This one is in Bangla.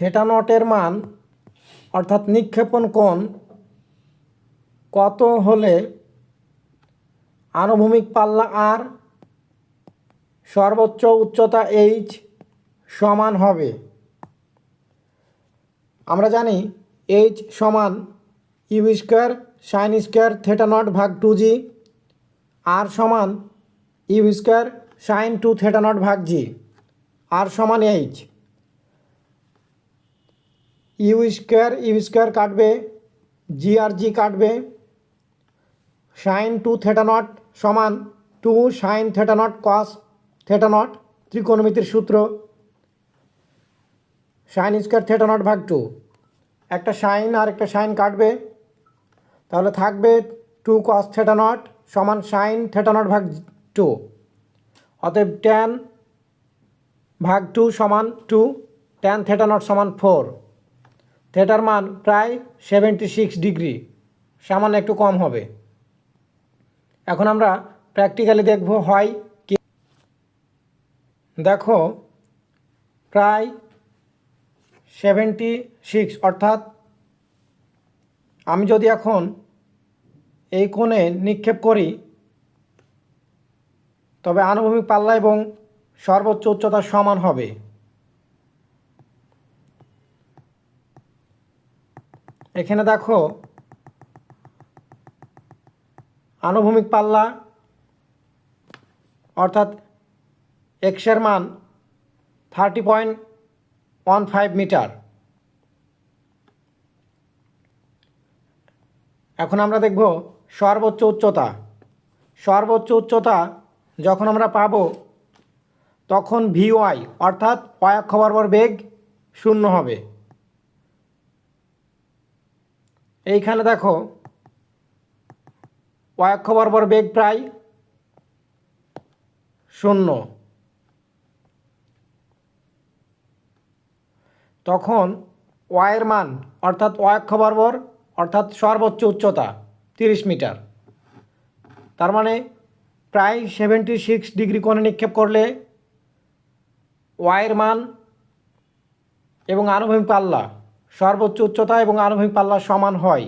থেটা নটের মান অর্থাৎ নিক্ষেপণ কোণ কত হলে আনুভূমিক পাল্লা আর সর্বোচ্চ উচ্চতা এইচ সমান হবে? আমরা জানি এইচ সমান u square sine square theta naught ভাগ টু জি আর সমান u square sine two theta naught ভাগ জি আর সমান H u square u square কাটবে জি আর জি কাটবে, সাইন টু থেটা নট সমান two sine theta naught cos theta naught ত্রিকোণমিতির সূত্র। সাইন স্কোয়ার থেটা নট ভাগ টু। একটা সাইন আর একটা সাইন কাটবে, তাহলে থাকবে টু কস থেটা নট সমান সাইন থেটা নট ভাগ টু। অতএব ট্যান ভাগ টু সমান টু ট্যান থেটা নট সমান ফোর। থেটার মান প্রায় সেভেন্টি সিক্স ডিগ্রি সামান্য একটু কম হবে। এখন আমরা প্র্যাকটিক্যালি দেখব হয় কি। দেখো, প্রায় সেভেন্টি সিক্স অর্থাৎ আমি যদি এখন এই কোণে নিক্ষেপ করি, তবে আনুভূমিক পাল্লা এবং সর্বোচ্চ উচ্চতা সমান হবে। এখানে দেখো, আনুভূমিক পাল্লা, অর্থাৎ এক্সের মান thirty point one five metre এখন আমরা দেখব সর্বোচ্চ উচ্চতা। সর্বোচ্চ উচ্চতা যখন আমরা পাব, তখন ভিওয়াই অর্থাৎ অয়াক্ষ বর্বর বেগ শূন্য হবে। এইখানে দেখো অয়াক্ষ বর্বর বেগ প্রায় শূন্য। তখন ওয়াইয়ের মান, অর্থাৎ অয়াক্ষ বর্বর, অর্থাৎ সর্বোচ্চ উচ্চতা, তিরিশ মিটার। তার মানে প্রায় সেভেন্টি সিক্স ডিগ্রি কোণে নিক্ষেপ করলে ওয়াইয়ের মান এবং আনুভূমিক পাল্লা সর্বোচ্চ উচ্চতা এবং আনুভূমিক পাল্লা সমান হয়।